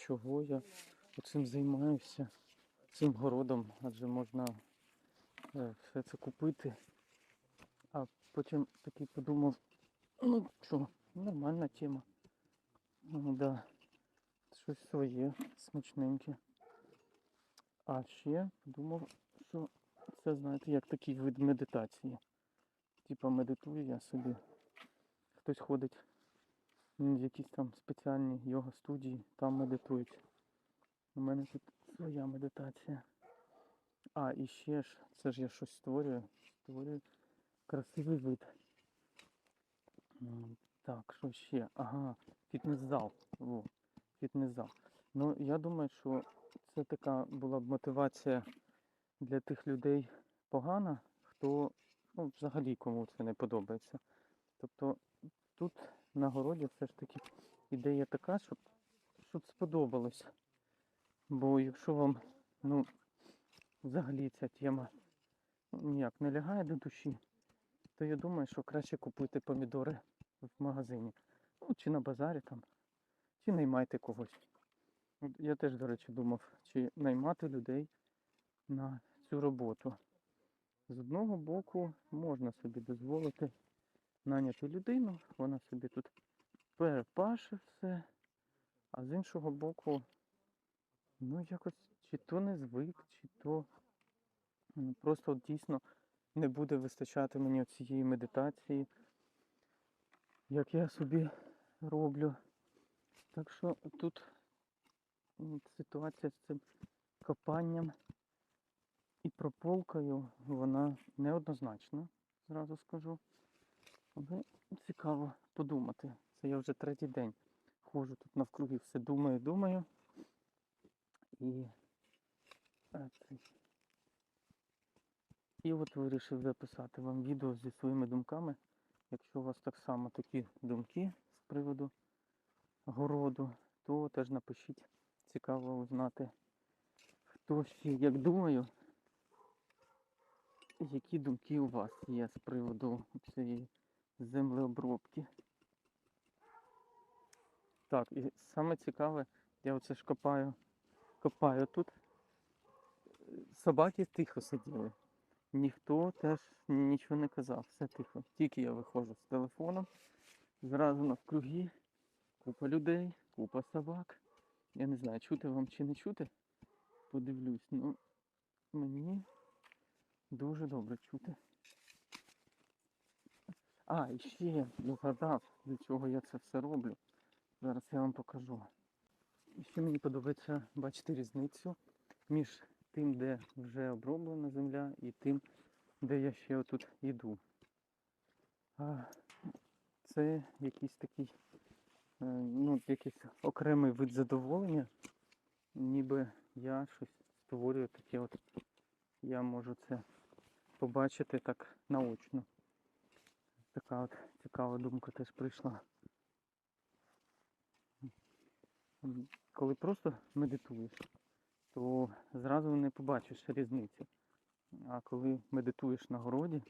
чого я цим займаюся, цим городом, адже можна е, все це купити. А потім такий подумав, ну що, нормальна тема. Ну да, щось своє, смачненьке. А ще подумав, що це, знаєте, як такий вид медитації. Типа медитую я собі. Хтось ходить якісь там спеціальні йога студії, там медитують. У мене тут своя медитація. А, і ще ж, це ж я щось створюю. Створюю красивий вид. Так, що ще? Ага, фітнес-зал. Во, фітнес-зал. Ну, я думаю, що це така була б мотивація для тих людей погана, хто ну, взагалі кому це не подобається. Тобто тут на городі все ж таки ідея така, щоб, щоб сподобалось. Бо якщо вам ну, взагалі ця тема ніяк не лягає до душі, то я думаю, що краще купити помідори в магазині. Ну, чи на базарі там, чи наймайте когось. Я теж, до речі, думав, чи наймати людей на цю роботу. З одного боку можна собі дозволити наняти людину, вона собі тут перепаше все, а з іншого боку, ну якось чи то не звик, чи то м, просто дійсно не буде вистачати мені цієї медитації, як я собі роблю. Так що тут ситуація з цим копанням і прополкою, вона неоднозначна, зразу скажу. Але цікаво подумати. Це я вже третій день ходжу тут навкруги, все думаю, думаю. І, е, і от вирішив записати вам відео зі своїми думками. Якщо у вас так само такі думки з приводу городу, то теж напишіть. Цікаво узнати, хто ще як думаю, які думки у вас є з приводу цієї землеобробки. Так, і саме цікаве, я оце ж копаю, копаю тут. Собаки тихо сиділи. Ніхто теж нічого не казав, все тихо. Тільки я виходжу з телефоном, зразу навкруги, купа людей, купа собак. Я не знаю, чути вам чи не чути. Подивлюсь, ну мені дуже добре чути. А, і ще я догадав, для чого я це все роблю. Зараз я вам покажу. І ще мені подобається бачити різницю між тим, де вже оброблена земля, і тим, де я ще отут йду. А, це якийсь такий, е, ну, якийсь окремий вид задоволення, ніби я щось створюю таке от. Я можу це побачити так наочно. Така от цікава думка теж прийшла. Коли просто медитуєш, то зразу не побачиш різниці. А коли медитуєш на городі,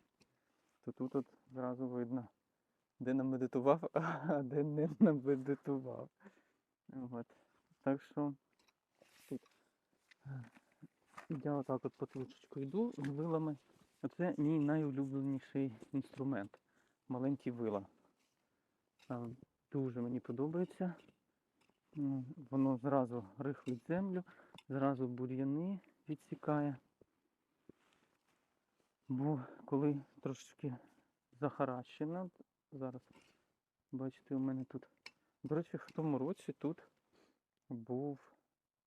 то тут от зразу видно, де намедитував, а де не намедитував. От. Так що тут е, я отак от по тручечку йду з вилами. Оце мій найулюбленіший інструмент. Маленькі вила. Дуже мені подобається. Воно зразу рихлить землю, зразу бур'яни відсікає. Бо коли трошечки захаращена, зараз бачите, у мене тут. До речі, в тому році тут був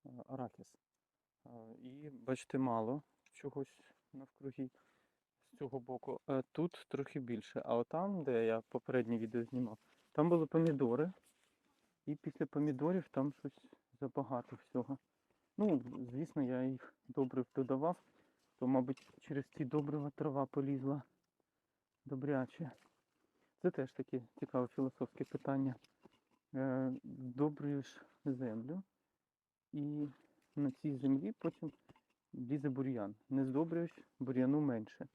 е, арахіс. Е, І бачите, мало чогось навкруги цього боку. Е, Тут трохи більше. А отам, де я попереднє відео знімав, там були помідори. І після помідорів там щось забагато всього. Ну, звісно, я їх добрив додавав, то, мабуть, через ці добрива трава полізла добряче. Це теж таке цікаве філософське питання. Е, Добрюєш землю, і на цій землі потім лізе бур'ян. Не здобрюєш, бур'яну менше.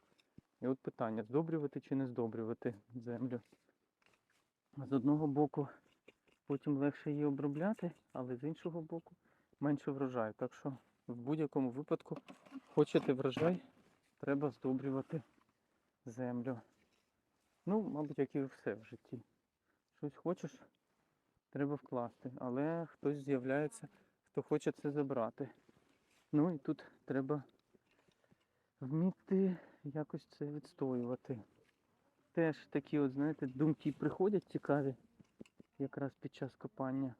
І от питання, здобрювати чи не здобрювати землю. З одного боку потім легше її обробляти, але з іншого боку менше врожаю. Так що в будь-якому випадку хочете врожай, треба здобрювати землю. Ну, мабуть, як і все в житті. Щось хочеш, треба вкласти. Але хтось з'являється, хто хоче це забрати. Ну і тут треба вміти якось це відстоювати. Теж такі, от, знаєте, думки приходять цікаві якраз під час копання.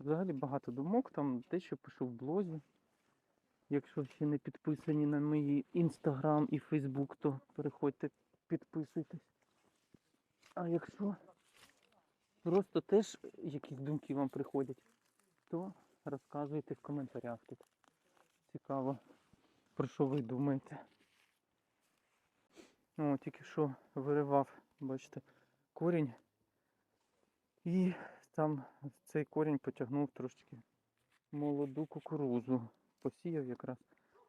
Взагалі багато думок, там те, що пишу в блозі. Якщо ще не підписані на мої інстаграм і фейсбук, то переходьте, підписуйтесь. А якщо просто теж якісь думки вам приходять, то розказуйте в коментарях тут. Цікаво, про що ви думаєте. О, тільки що виривав, бачите, корінь. І там цей корінь потягнув трошки молоду кукурузу. Посіяв якраз.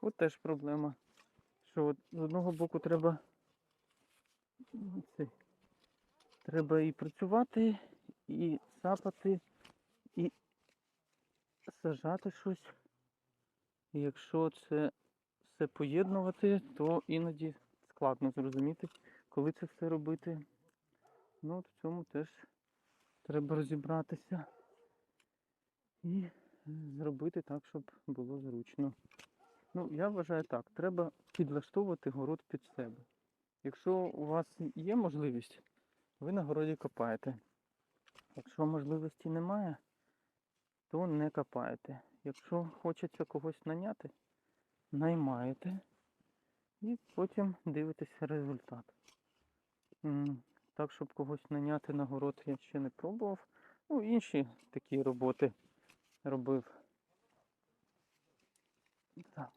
От теж проблема. Що от з одного боку треба м, цей, треба і працювати, і сапати, і сажати щось. І якщо це все поєднувати, то іноді складно зрозуміти, коли це все робити. Ну, от в цьому теж треба розібратися і зробити так, щоб було зручно. Ну, я вважаю так, треба підлаштовувати город під себе. Якщо у вас є можливість, ви на городі копаєте. Якщо можливості немає, то не копаєте. Якщо хочеться когось наняти, наймаєте і потім дивитеся результат. Так, щоб когось наняти на город, я ще не пробував. Ну, інші такі роботи робив. Так.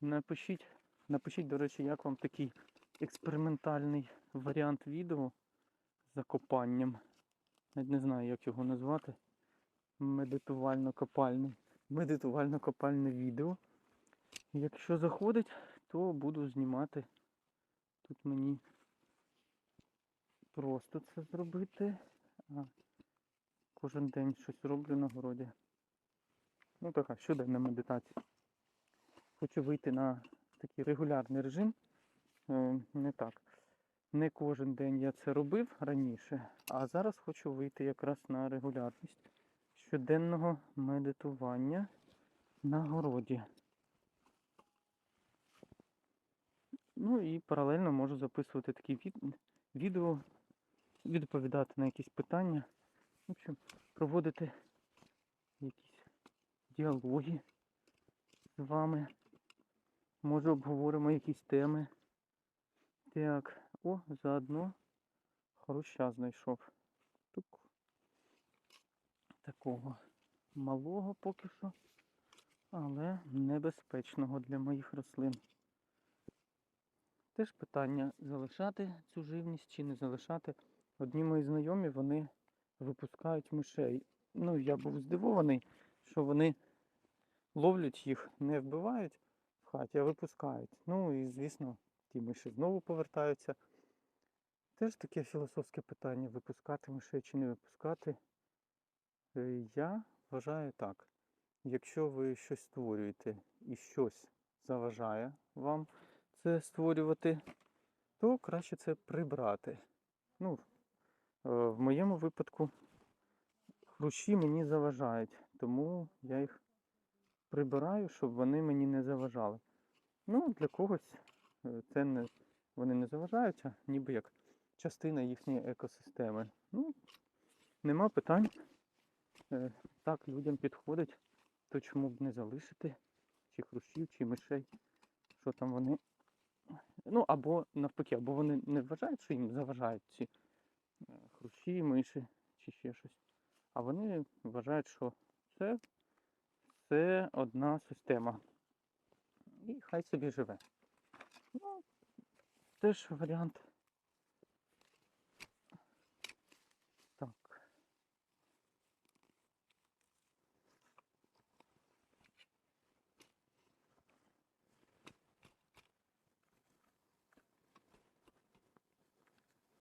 Напишіть, напишіть, до речі, як вам такий експериментальний варіант відео закопанням. Навіть не знаю, як його назвати. Медитувально-копальний. Медитувально-копальне відео. Якщо заходить, то буду знімати. Тут мені просто це зробити. Кожен день щось роблю на городі. Ну така щоденна медитація. Хочу вийти на такий регулярний режим. Е, Не так. Не кожен день я це робив раніше, а зараз хочу вийти якраз на регулярність щоденного медитування на городі. Ну і паралельно можу записувати такі від... відео, відповідати на якісь питання. В общем, проводити якісь діалоги з вами. Може обговоримо якісь теми. Так, о, заодно хруща знайшов. Тук. Такого малого поки що, але небезпечного для моїх рослин. Теж питання залишати цю живність чи не залишати. Одні мої знайомі вони випускають мишей. Ну, я був здивований, що вони ловлять їх, не вбивають в хаті, а випускають. Ну і звісно, ті миші знову повертаються. Теж таке філософське питання, випускати мишей чи не випускати. Е, Я вважаю так. Якщо ви щось створюєте і щось заважає вам це створювати, то краще це прибрати. Ну, е, в моєму випадку хрущі мені заважають, тому я їх прибираю, щоб вони мені не заважали. Ну, для когось е, це не, вони не заважають, а ніби як частина їхньої екосистеми. Ну, нема питань. Е, Так людям підходить, то чому б не залишити чи хрущів, чи мишей, що там вони. Ну, або навпаки, або вони не вважають, що їм заважають ці е, хрущі, миші чи ще щось. А вони вважають, що це, це одна система. І хай собі живе. Ну, теж варіант